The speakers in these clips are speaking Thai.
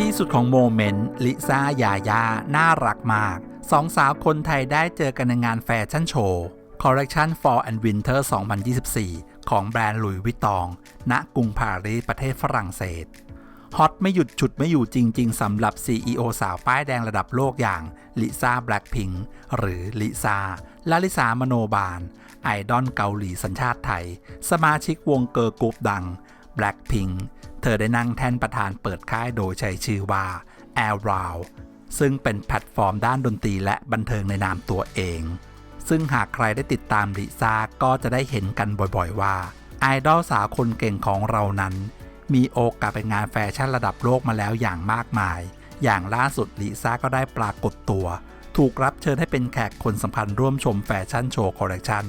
ที่สุดของโมเมนต์ ลิซ่ายายา น่ารักมาก สองสาวคนไทยได้เจอกันในงานแฟชั่นโชว์ Collection Fall and Winter 2024 ของแบรนด์หลุยส์วิตตอง ณ กรุงปารีสประเทศฝรั่งเศส ฮอตไม่หยุดฉุดไม่อยู่จริง ๆสำหรับ CEO สาวป้ายแดงระดับโลกอย่างลิซ่าแบล็ k พิงหรือลิซ่าลาลิสามโนบาล ไอดอลเกาหลีสัญชาติไทย สมาชิกวงเกิร์ลกรุ๊ปดัง Blackpink เธอได้นั่งแท่นประธานเปิดค่ายโดยใช้ชื่อว่า Air r o u ซึ่งเป็นแพลตฟอร์มด้านดนตรีและบันเทิงในนามตัวเอง ซึ่งหากใครได้ติดตามลิซ่าก็จะได้เห็นกันบ่อยๆว่า ไอดอลสาวคนเก่งของเรานั้น มีโอกาสไปงานแฟชั่นระดับโลกมาแล้วอย่างมากมาย อย่างล่าสุดลิซ่าก็ได้ปรากฏตัว ถูกรับเชิญให้เป็นแขกคนสำคัญร่วมชมแฟชั่นโชว์คอลเลคชัน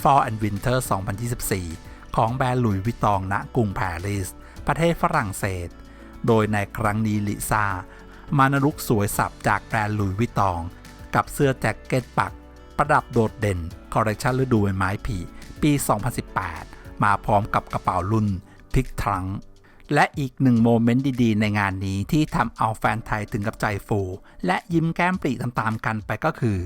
Fall and Winter 2024 ของแบรนด์หลุยวิตองณกรุงปารีส ประเทศฝรั่งเศส โดยในครั้งนี้ลิซามานลุกสวยสับจากแบรนด์หลุยวิตอง กับเสื้อแจ็คเก็ตปัก ประดับโดดเด่น คอลเลคชันฤดูใบไม้ผลิปี 2018 มาพร้อมกับกระเป๋ารุ่นพิกทรังและอีกหนึ่งโมเมนต์ดีๆ ในงานนี้ที่ทำเอาแฟนไทยถึงกับใจฟู และยิ้มแก้มปรีตามๆกันไปก็คือ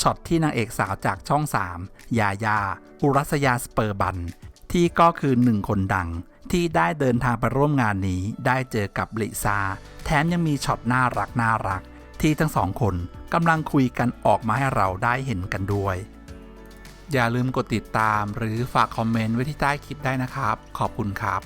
ช็อตที่นางเอกสาวจากช่อง 3 ยายาอุรัสยาสเปอร์บัน ที่ก็คือหนึ่งคนดังที่ได้เดินทางไปร่วมงานนี้ได้เจอกับลิซา แถมยังมีช็อตน่ารักน่ารัก ที่ทั้งสองคนกำลังคุยกันออกมาให้เราได้เห็นกันด้วย อย่าลืมกดติดตามหรือฝากคอมเมนต์ไว้ที่ใต้คลิปได้นะครับ ขอบคุณครับ